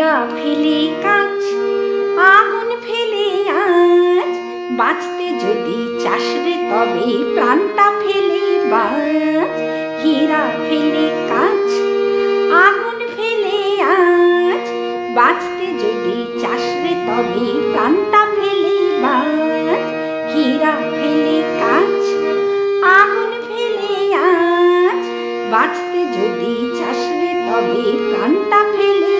হীরা ফেলে কাঁচ আগুন ফেলে আজ। বাঁচতে যদি চাস রে তবে প্রাণটা ফেলে বাঁচ। হীরা ফেলে কাঁচ আগুন ফেলে আজ। বাঁচতে যদি চাস রে তবে প্রাণটা ফেলে বাঁচ। হীরা ফেলে কাঁচ আগুন ফেলে আজ। বাঁচতে যদি চাস রে তবে প্রাণটা ফেলে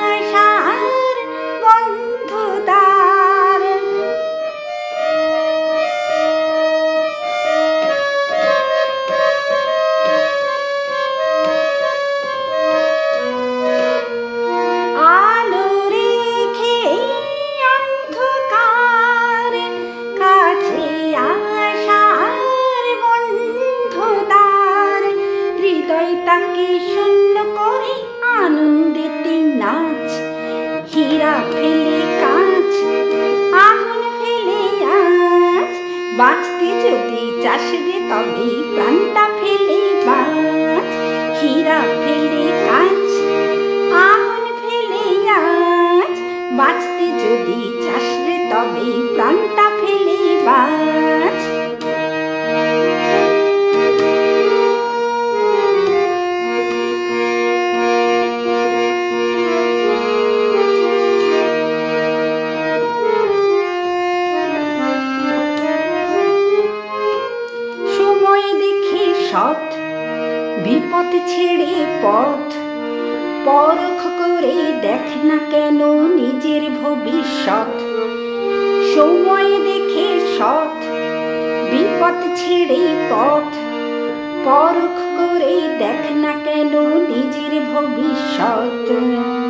করে আনন্দেতে নাচ, হীরা ফেলে কাঁচ আগুন ফেলে আজ। বাঁচতে যদি চাষ রে তবে প্রাণটা ফেলে বাঁচ। হীরা ফেলে কাঁচ আগুন ফেলে আজ। বাঁচতে যদি চাস রে তবে প্রাণটা ফেলে বাঁচ। সৎ। বিপদ ছেড়ে পথ, পরখ করে দেখ না কেন নিজের ভবিষ্যৎ। সময় দেখে সৎ, বিপদ ছেড়ে পথ, পরখ করে দেখ না কেন নিজের ভবিষ্যৎ।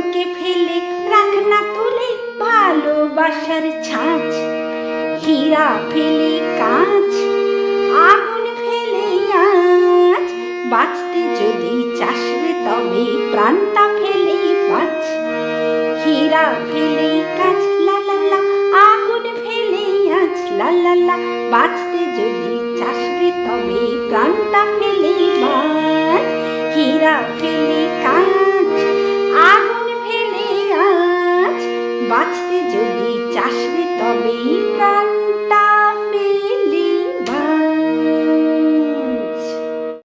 মনকে ফেলে, রাখ না তুলে ভালোবাসার ছাঁচ। হীরা ফেলে কাঁচ, আগুন ফেলে আজ বাঁচতে যদি চাস রে তবে প্রাণটা ফেলে বাঁচ। হীরা ফেলে কাঁচ লালালা আগুন ফেলে আজ লালালা বাঁচতে যদি চাষবে তবে প্রাণটা ফেলে বাঁচ। হীরা ফেলে কাঁচ Bye.